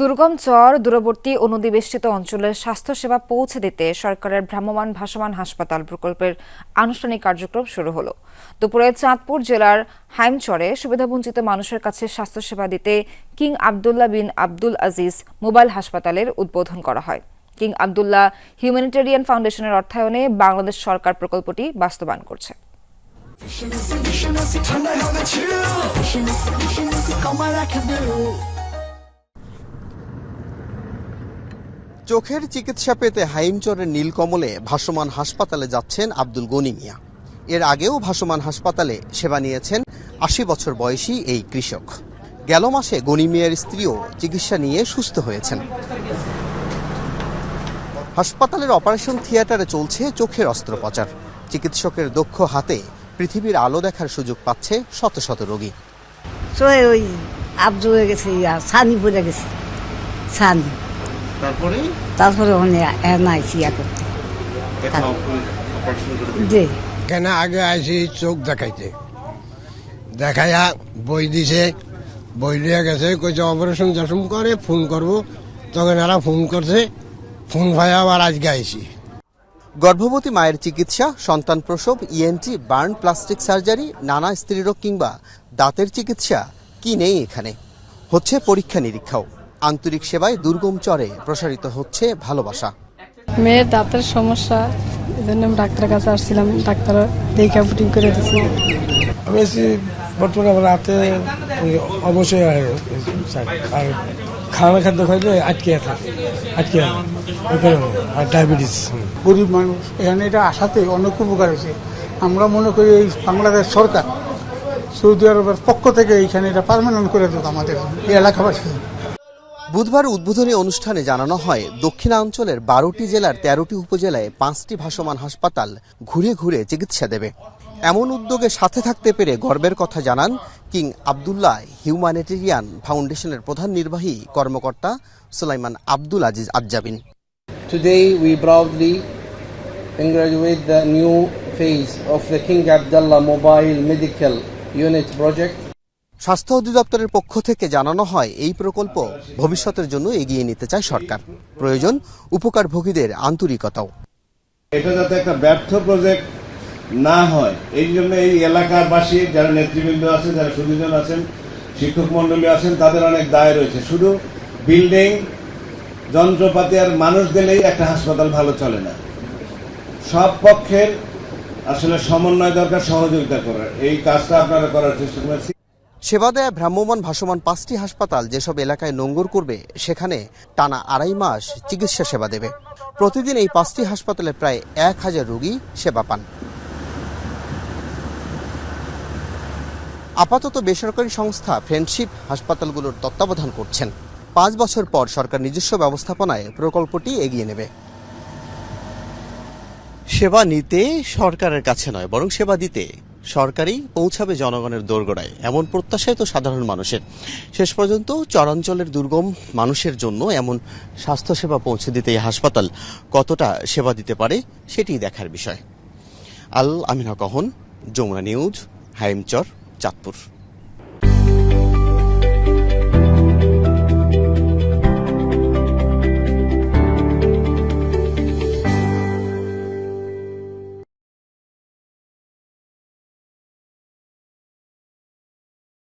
দুর্গম চর দূরবর্তী ও নদীবেষ্টিত অঞ্চলের স্বাস্থ্যসেবা পৌঁছে দিতে সরকারের ভ্রাম্যমাণ ভাসমান হাসপাতাল প্রকল্পের আনুষ্ঠানিক কার্যক্রম শুরু হলো। দুপুরে চাঁদপুর জেলার হাইমচরে সুবিধাবঞ্চিত মানুষের কাছে স্বাস্থ্যসেবা দিতে king Abdullah bin Abdul Aziz mobile হাসপাতালের উদ্বোধন করা হয়। কিং আবদুল্লাহ হিউম্যানিটেরিয়ান ফাউন্ডেশনের অর্থায়নে বাংলাদেশ সরকার প্রকল্পটি বাস্তবায়ন করছে। চোখের চিকিৎসা পেতে হাইমচরের নীলকমলে ভাসমান হাসপাতালে যাচ্ছেন আব্দুল গনি মিয়া। এর আগেও ভাসমান হাসপাতালে সেবা নিয়েছেন আশি বছর বয়সী এই কৃষক। গেল মাসে গনি মিয়ার স্ত্রীও চিকিৎসা নিয়ে সুস্থ হয়েছেন। হাসপাতালের অপারেশন থিয়েটারে চলছে চোখের অস্ত্রোপচার। চিকিৎসকের দক্ষ হাতে পৃথিবীর আলো দেখার সুযোগ পাচ্ছে শত শত রোগী। ওই হয়ে গেছে ছানি পড়ে গেছে ছানি তারপরে? করতে। আগে আইসি চোখ দেখাইতে? দেখাইয়া বই দিছে বই লিয়ে গেছে কইছে অপারেশন যখন করে ফোন করব। তখন এরা ফোন করছে ফোন ভাই আবার আজকে আইসি। গর্ভবতী মায়ের চিকিৎসা সন্তান প্রসব ইএনটি বার্ন প্লাস্টিক সার্জারি নানা স্ত্রীরোগ কিংবা দাঁতের চিকিৎসা কি নেই এখানে? হচ্ছে পরীক্ষা নিরীক্ষাও আন্তরিক সেবায় দুর্গম চরে প্রসারিত হচ্ছে ভালোবাসা। মেয়ের দাঁতের সমস্যা এই জন্য আমি ডাক্তারের কাছে আসছিলাম ডাক্তার দেখা বুটিং করে দিচ্ছি আমি বর্তমানে আমার রাতে অবশ্যই আর আর খাওয়ানো খাদ্য খাইলে আটকে থাকে আটকে আর ডায়াবেটিস গরিব মানুষ এখানে এটা আসাতে অনেক উপকার হয়েছে। আমরা মনে করি এই বাংলাদেশ সরকার সৌদি আরবের পক্ষ থেকে এইখানে এটা পারমানেন্ট করে দেবো আমাদের এই এলাকাবাসী। বুধবার উদ্বোধনী অনুষ্ঠানে জানানো হয় দক্ষিণাঞ্চলের বারোটি জেলার তেরোটি উপজেলায় পাঁচটি ভাসমান হাসপাতাল ঘুরে ঘুরে চিকিৎসা দেবে এমন উদ্যোগে সাথে থাকতে পেরে গর্বের কথা জানান কিং আবদুল্লাহ হিউম্যানিটেরিয়ান ফাউন্ডেশনের প্রধান নির্বাহী কর্মকর্তা Sulaiman Abdul Aziz আজ্জাবিন Today, we congratulate the new phase of the King Abdullah Mobile Medical Unit project. স্বাস্থ্য অধিদপ্তরের পক্ষ থেকে জানানো হয়, এই প্রকল্প ভবিষ্যতের জন্য এগিয়ে নিতে চায় সরকার। প্রয়োজন, উপকারভোগীদের আন্তরিকতাও। এটা যাতে একটা ব্যর্থ প্রজেক্ট না হয়, এই জন্য এই এলাকাবাসী যারা নেতৃবৃন্দ আছেন, যারা সুদীজন আছেন, শিক্ষক মন্ডলী আছেন, তাদের অনেক দায় রয়েছে। শুধু বিল্ডিং যন্ত্রপাতি আর মানুষ দিলেই একটা হাসপাতাল ভালো চলে না। সব পক্ষের আসলে সমন্বয় দরকার, সহযোগিতা করার। এই কাজটা আপনারা করার চেষ্টা করেছি সেবা দেয়া ভ্রাম্যমান ভাসমান পাঁচটি হাসপাতাল যেসব এলাকায় নোঙ্গর করবে, সেখানে টানা আড়াই মাস চিকিৎসা সেবা দেবে। প্রতিদিন এই পাঁচটি হাসপাতালে প্রায় এক হাজার রোগী সেবা পান। আপাতত বেসরকারি সংস্থা ফ্রেন্ডশিপ হাসপাতালগুলোর তত্ত্বাবধান করছেন। পাঁচ বছর পর সরকার নিজস্ব ব্যবস্থাপনায় প্রকল্পটি এগিয়ে নেবে। সেবা নিতে সরকারের কাছে নয়, বরং সেবা দিতে সরকারই পৌঁছাবে জনগণের দোরগোড়ায়। এমন প্রত্যাশাই তো সাধারণ মানুষের। শেষ পর্যন্ত চরাঞ্চলের দুর্গম মানুষের জন্য এমন স্বাস্থ্যসেবা পৌঁছে দিতে এই হাসপাতাল কতটা সেবা দিতে পারে সেটি দেখার বিষয়। আল আমিনা কহন, যমুনা নিউজ, হাইমচর, চাঁদপুর।